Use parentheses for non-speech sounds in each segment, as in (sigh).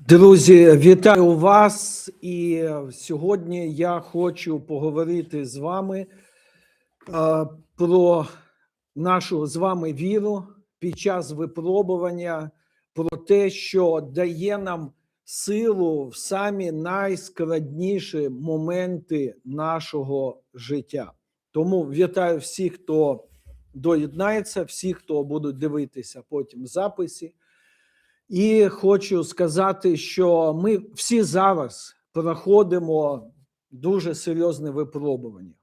Друзі, вітаю вас! І сьогодні я хочу поговорити з вами про нашу з вами віру під час випробування, про те, що дає нам силу в самі найскладніші моменти нашого життя. Тому вітаю всіх, хто доєднається, всіх, хто будуть дивитися потім в записі. І хочу сказати, що ми всі зараз проходимо дуже серйозне випробування.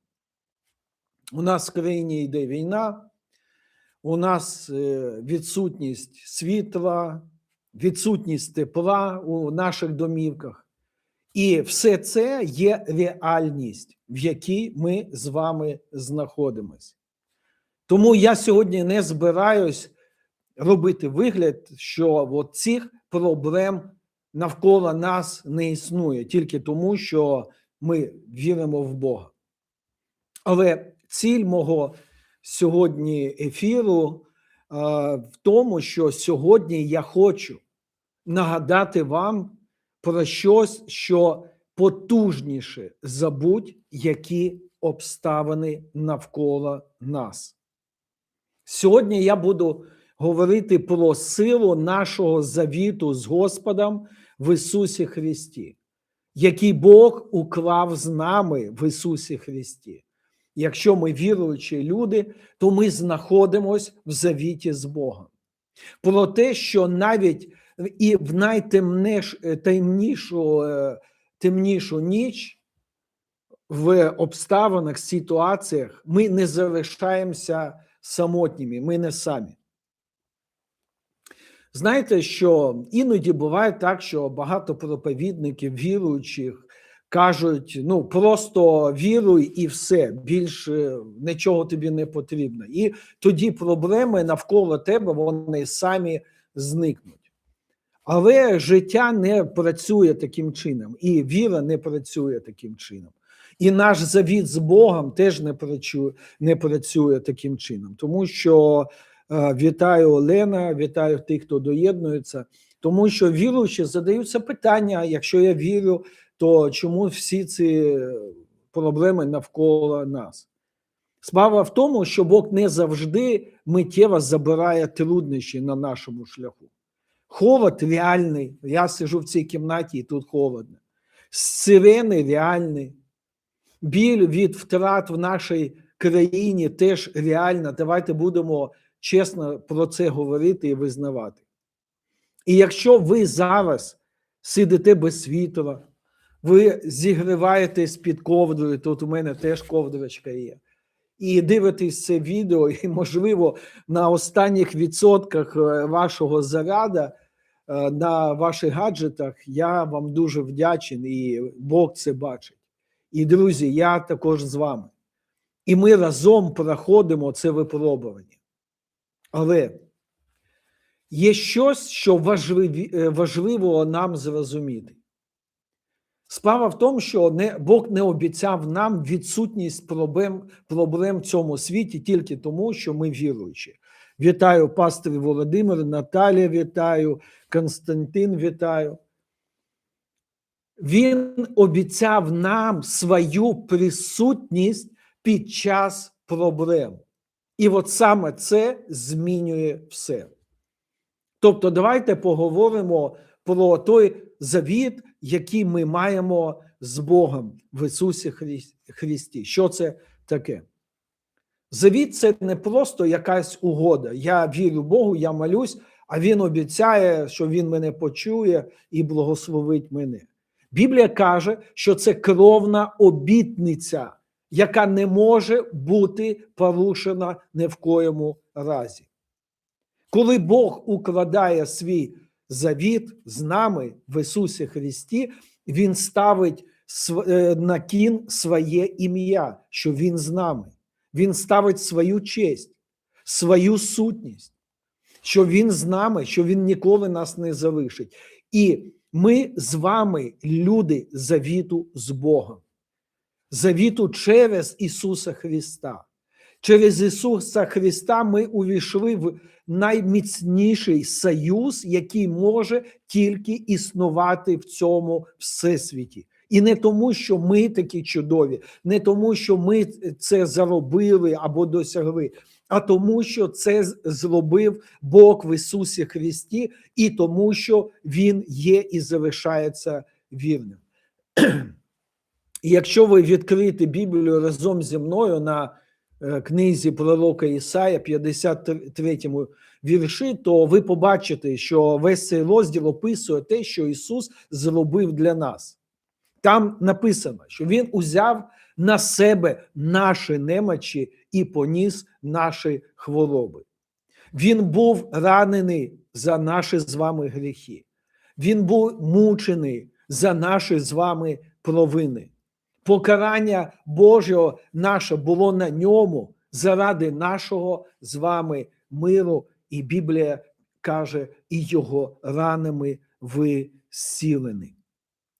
У нас в країні йде війна, у нас е, відсутність світла, відсутність тепла у наших домівках. І все це є реальність, в якій ми з вами знаходимося. Тому я сьогодні не збираюсь робити вигляд, що от цих проблем навколо нас не існує тільки тому, що ми віримо в Бога. Але ціль мого сьогодні ефіру а, в тому, що сьогодні я хочу нагадати вам про щось, що потужніше за будь-які обставини навколо нас. Сьогодні я буду говорити про силу нашого завіту з Господом в Ісусі Христі, який Бог уклав з нами в Ісусі Христі. Якщо ми віруючі люди, то ми знаходимося в завіті з Богом. Про те, що навіть і в найтемнішу темнішу ніч в обставинах, ситуаціях ми не залишаємося самотніми, ми не самі. Знаєте, що іноді буває так, що багато проповідників, віруючих, кажуть: ну просто віруй і все, більше нічого тобі не потрібно. І тоді проблеми навколо тебе вони самі зникнуть. Але життя не працює таким чином, і віра не працює таким чином. І наш завіт з Богом теж не працює, не працює таким чином, тому що. Вітаю Олена, вітаю тих, хто доєднується, тому що віруючі задаються питання: якщо я вірю, то чому всі ці проблеми навколо нас? Справа в тому, що Бог не завжди миттєво забирає труднощі на нашому шляху. Холод реальний. Я сижу в цій кімнаті і тут холодно. Сирени реальні. Біль від втрат в нашій країні теж реальна. Давайте будемо чесно про це говорити і визнавати. І якщо ви зараз сидите без світла, ви зігріваєтесь під ковдрою, тут у мене теж ковдрочка є, і дивитесь це відео, (laughs) і, можливо, на останніх відсотках вашого заряда на ваших гаджетах, я вам дуже вдячен, і Бог це бачить. І, друзі, я також з вами. І ми разом проходимо це випробування. Але є щось, що важливі, важливо нам зрозуміти. Справа в тому, що не, Бог не обіцяв нам відсутність проблем проблем в цьому світі тільки тому, що ми віруючі. Вітаю пастор Володимир, Наталія вітаю, Константин вітаю. Він обіцяв нам свою присутність під час проблем. І от саме це змінює все. Тобто, давайте поговоримо про той завіт, який ми маємо з Богом в Ісусі Христі. Що це таке? Завіт це не просто якась угода. Я вірю Богу, я молюсь, а Він обіцяє, що Він мене почує і благословить мене. Біблія каже, що це кровна обітниця яка не може бути порушена ні в коєму разі. Коли Бог укладає свій завіт з нами в Ісусі Христі, Він ставить е, на кін своє ім'я, що Він з нами. Він ставить свою честь, свою сутність, що Він з нами, що Він ніколи нас не залишить. І ми з вами люди завіту з Богом завіту через Ісуса Христа. Через Ісуса Христа ми увійшли в найміцніший союз, який може тільки існувати в цьому всесвіті. І не тому, що ми такі чудові, не тому, що ми це заробили або досягли, а тому, що це зробив Бог в Ісусі Христі, і тому, що Він є і залишається вірним. І якщо ви відкриєте Біблію разом зі мною на е, книзі пророка Ісая, 53 вірші, то ви побачите, що весь цей розділ описує те, що Ісус зробив для нас. Там написано, що Він узяв на себе наші немочі і поніс наші хвороби. Він був ранений за наші з вами гріхи. Він був мучений за наші з вами провини. Покарання Божого наше було на ньому заради нашого з вами миру, і Біблія каже, і його ранами ви зцілені.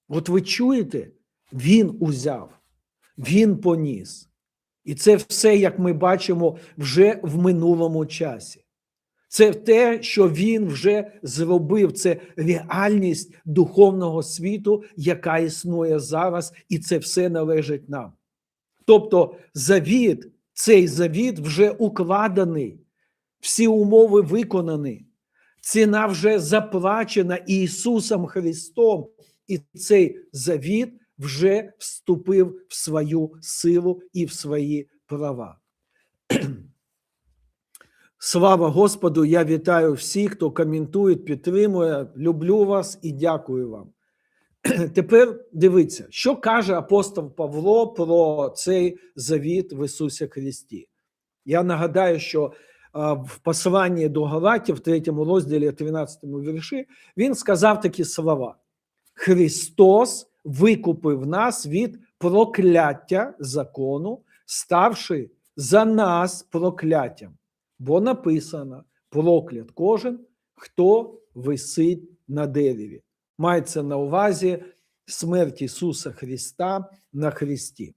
От ви чуєте, він узяв, він поніс. І це все, як ми бачимо, вже в минулому часі. Це те, що він вже зробив, це реальність духовного світу, яка існує зараз, і це все належить нам. Тобто, завіт, цей завіт вже укладений, всі умови виконані, ціна вже заплачена Ісусом Христом, і цей завіт вже вступив в свою силу і в свої права. Слава Господу! Я вітаю всіх, хто коментує, підтримує. Люблю вас і дякую вам. (clears throat) Тепер дивіться, що каже апостол Павло про цей завіт в Ісусі Христі. Я нагадаю, що в посланні до Галатів, в 3 розділі, 13 вірші, він сказав такі слова: Христос викупив нас від прокляття закону, ставши за нас прокляттям. Бо написано: проклят кожен, хто висить на дереві. Мається на увазі смерть Ісуса Христа на Христі.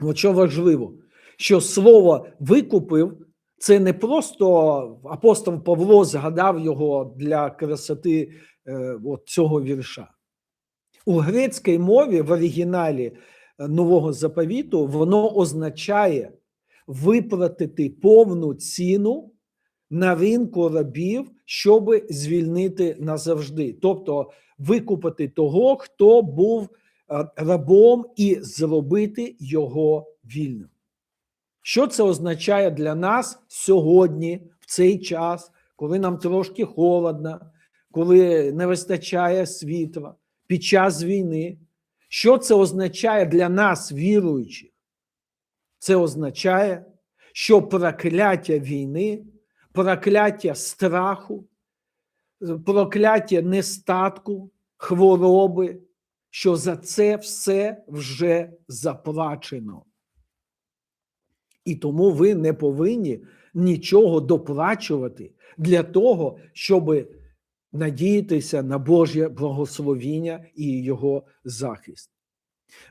От що важливо, що слово викупив, це не просто апостол Павло згадав його для красоти е, от цього вірша. У грецькій мові в оригіналі е, Нового заповіту воно означає виплатити повну ціну на ринку рабів, щоб звільнити назавжди. Тобто викупити того, хто був е, рабом, і зробити його вільним. Що це означає для нас сьогодні, в цей час, коли нам трошки холодно, коли не вистачає світла, під час війни? Що це означає для нас, віруючих? Це означає, що прокляття війни, прокляття страху, прокляття нестатку, хвороби, що за це все вже заплачено. І тому ви не повинні нічого доплачувати для того, щоб надіятися на Божє благословіння і Його захист.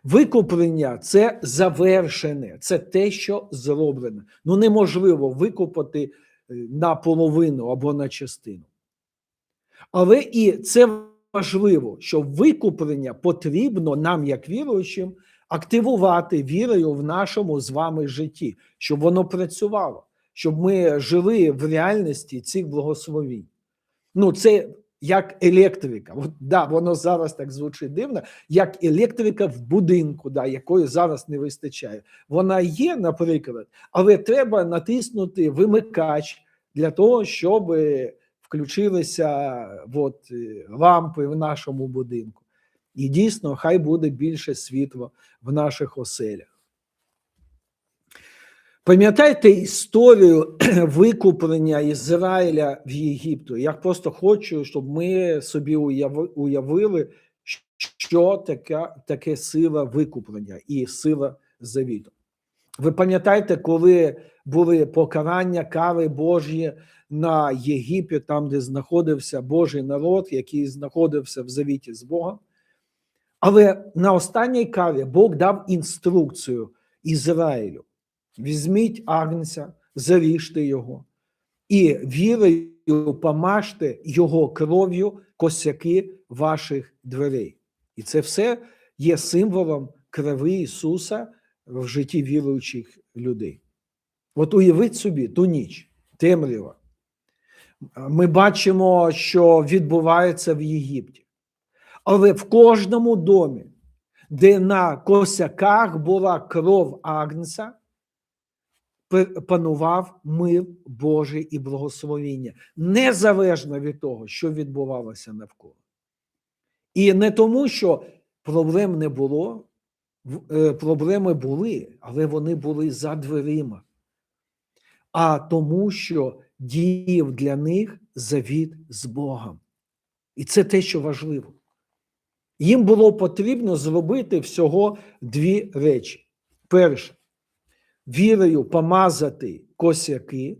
Викуплення це завершене, це те, що зроблене. Ну неможливо викупати е, наполовину або на частину. Але і це важливо, що викуплення потрібно нам, як віруючим, активувати вірою в нашому з вами житті, щоб воно працювало, щоб ми жили в реальності цих благословінь. Ну, це як електрика. От, да, воно зараз так звучить дивно, як електрика в будинку, да, якої зараз не вистачає. Вона є, наприклад, але треба натиснути вимикач для того, щоб включилися от, е, лампи в нашому будинку. І дійсно, хай буде більше світла в наших оселях. Пам'ятаєте історію (clears throat) викуплення Ізраїля в Єгипту? Я просто хочу, щоб ми собі уявили, що таке, таке сила викуплення і сила завіту. Ви пам'ятаєте, коли були покарання кари Божі на Єгипет, там, де знаходився Божий народ, який знаходився в завіті з Богом? Але на останній карі Бог дав інструкцію Ізраїлю. Візьміть агнця, заріжте його, і вірою помажте його кров'ю косяки ваших дверей. І це все є символом крови Ісуса в житті віруючих людей. От уявіть собі ту ніч, темрява. Ми бачимо, що відбувається в Єгипті. Але в кожному домі, де на косяках була кров Агнца, панував мир Божий і благословіння, незалежно від того, що відбувалося навколо. І не тому, що проблем не було, е, проблеми були, але вони були за дверима, а тому, що діяв для них завіт з Богом. І це те, що важливо. Їм було потрібно зробити всього дві речі. Перше, вірою помазати косяки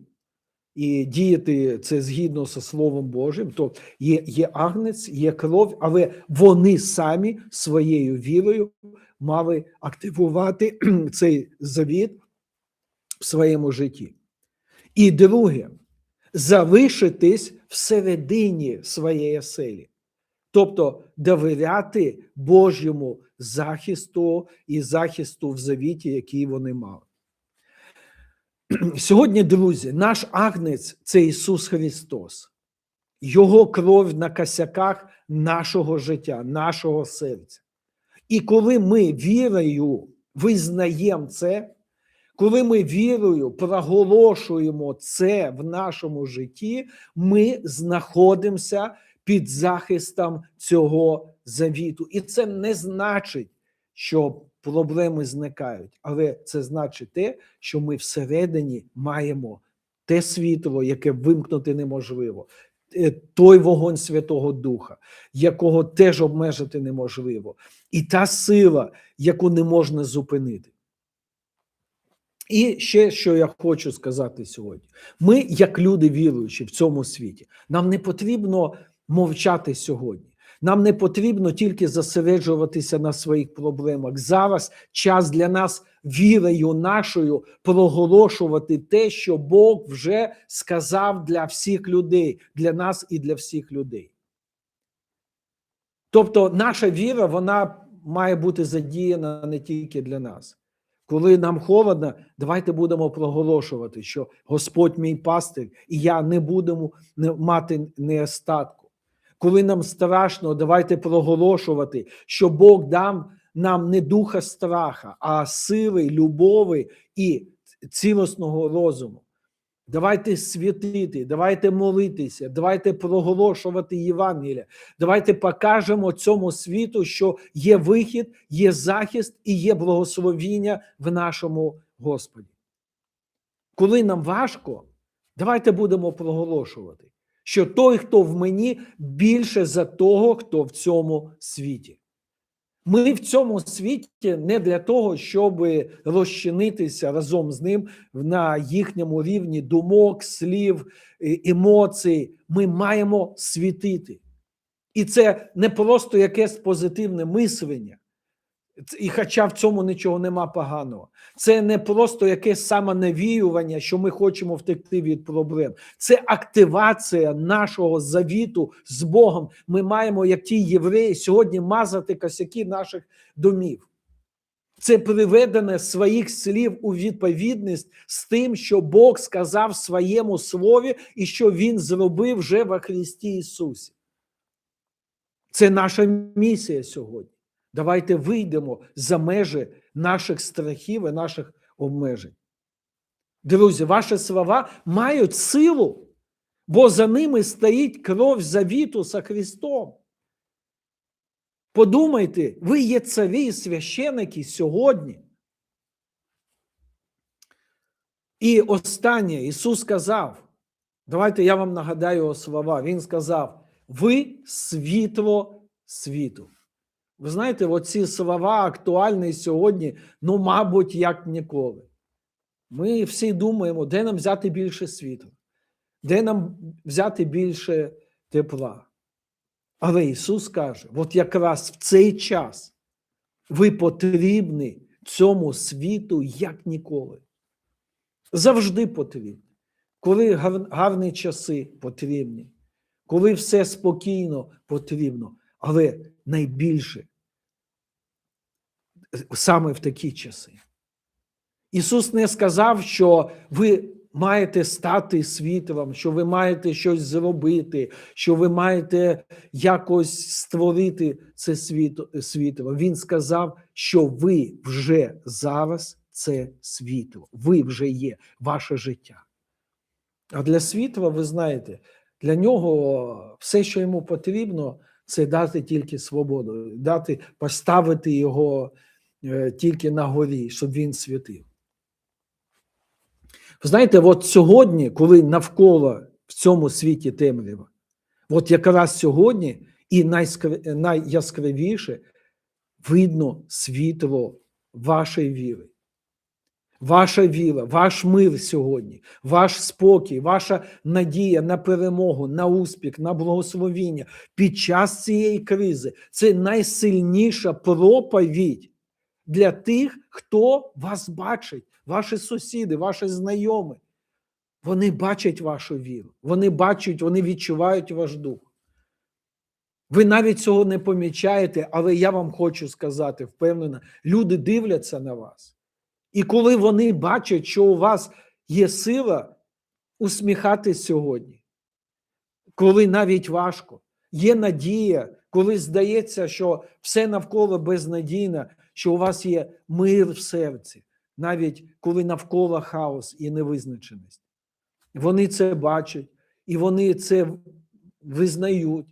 і діяти це згідно з Словом Божим, то є, є агнець, є кров, але вони самі своєю вірою мали активувати (clears throat) цей завіт в своєму житті. І друге, залишитись всередині своєї селі. Тобто довіряти Божому захисту і захисту в завіті, який вони мали. (clears throat) Сьогодні, друзі, наш агнець це Ісус Христос, Його кров на косяках нашого життя, нашого серця. І коли ми вірою визнаємо це, коли ми вірою проголошуємо це в нашому житті, ми знаходимося під захистом цього завіту. І це не значить, що проблеми зникають, але це значить те, що ми всередині маємо те світло, яке вимкнути неможливо. Е, той вогонь Святого Духа, якого теж обмежити неможливо, і та сила, яку не можна зупинити. І ще що я хочу сказати сьогодні: ми, як люди віруючі в цьому світі, нам не потрібно мовчати сьогодні. Нам не потрібно тільки зосереджуватися на своїх проблемах. Зараз час для нас вірою нашою проголошувати те, що Бог вже сказав для всіх людей, для нас і для всіх людей. Тобто, наша віра, вона має бути задіяна не тільки для нас. Коли нам холодно, давайте будемо проголошувати, що Господь мій пастир, і я не буду мати неостатку. Коли нам страшно, давайте проголошувати, що Бог дав нам не духа страха, а сили, любові і цілісного розуму. Давайте святити, давайте молитися, давайте проголошувати Євангелія. Давайте покажемо цьому світу, що є вихід, є захист і є благословіння в нашому Господі. Коли нам важко, давайте будемо проголошувати, що той, хто в мені, більше за того, хто в цьому світі. Ми в цьому світі не для того, щоб розчинитися разом з ним на їхньому рівні думок, слів, емоцій. Ми маємо світити. І це не просто якесь позитивне мислення, і хоча в цьому нічого нема поганого, це не просто якесь самонавіювання, що ми хочемо втекти від проблем. Це активація нашого завіту з Богом. Ми маємо, як ті євреї, сьогодні мазати косяки наших домів. Це приведене своїх слів у відповідність з тим, що Бог сказав в своєму слові і що Він зробив вже во Христі Ісусі. Це наша місія сьогодні. Давайте вийдемо за межі наших страхів і наших обмежень. Друзі, ваші слова мають силу, бо за ними стоїть кров завіту за Христом. Подумайте, ви є царі і священики сьогодні. І останнє Ісус сказав, давайте я вам нагадаю його слова. Він сказав: ви світло світу. Ви знаєте, оці слова актуальні сьогодні, ну, мабуть, як ніколи. Ми всі думаємо, де нам взяти більше світла, де нам взяти більше тепла. Але Ісус каже: от якраз в цей час ви потрібні цьому світу як ніколи. Завжди потрібне. Коли гарні часи потрібні, коли все спокійно потрібно, але найбільше саме в такі часи. Ісус не сказав, що ви маєте стати світлом, що ви маєте щось зробити, що ви маєте якось створити це світло. Він сказав, що ви вже зараз це світло, ви вже є ваше життя. А для світла, ви знаєте, для нього все, що йому потрібно, це дати тільки свободу, дати, поставити його тільки на горі, щоб він світив. Ви знаєте, от сьогодні, коли навколо в цьому світі темрява, от якраз сьогодні і найяскравіше видно світло вашої віри. Ваша віра, ваш мир сьогодні, ваш спокій, ваша надія на перемогу, на успіх, на благословіння під час цієї кризи це найсильніша проповідь для тих, хто вас бачить, ваші сусіди, ваші знайомі. Вони бачать вашу віру, вони бачать, вони відчувають ваш дух. Ви навіть цього не помічаєте, але я вам хочу сказати впевнено, люди дивляться на вас. І коли вони бачать, що у вас є сила усміхатись сьогодні, коли навіть важко, є надія, коли здається, що все навколо безнадійно, що у вас є мир в серці, навіть коли навколо хаос і невизначеність. Вони це бачать і вони це визнають,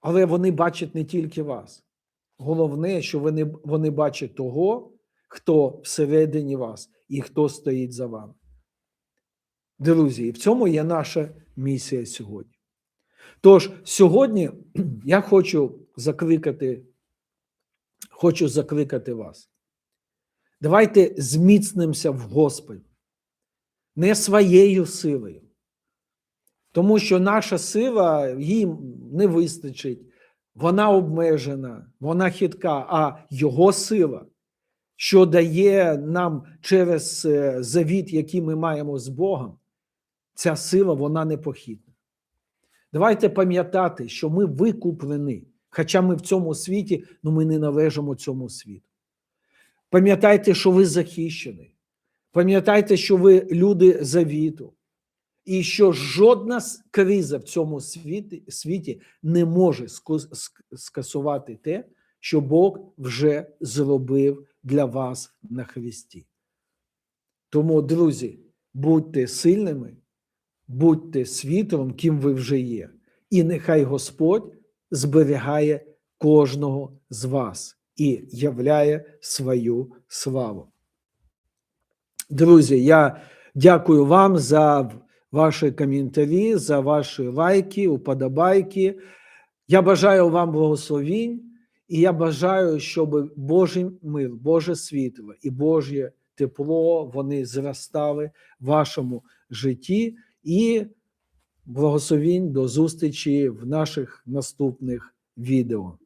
але вони бачать не тільки вас. Головне, що вони, вони бачать того, хто всередині вас і хто стоїть за вами. Друзі, і в цьому є наша місія сьогодні. Тож, сьогодні (clears throat) я хочу закликати, хочу закликати вас. Давайте зміцнимося в Господі, не своєю силою. Тому що наша сила їм не вистачить, вона обмежена, вона хитка, а Його сила, що дає нам через е, завіт, який ми маємо з Богом, ця сила вона непохитна. Давайте пам'ятати, що ми викуплені, хоча ми в цьому світі, але ми не належимо цьому світу. Пам'ятайте, що ви захищені. Пам'ятайте, що ви люди завіту. І що жодна криза в цьому світі, світі не може скасувати те, що Бог вже зробив для вас на Христі. Тому, друзі, будьте сильними, будьте світлом, ким ви вже є. І нехай Господь зберігає кожного з вас і являє свою славу. Друзі, я дякую вам за ваші коментарі, за ваші лайки, уподобайки. Я бажаю вам благословінь, і я бажаю, щоб Божий мир, Боже світло і Божє тепло вони зростали в вашому житті. І благословінь до зустрічі в наших наступних відео.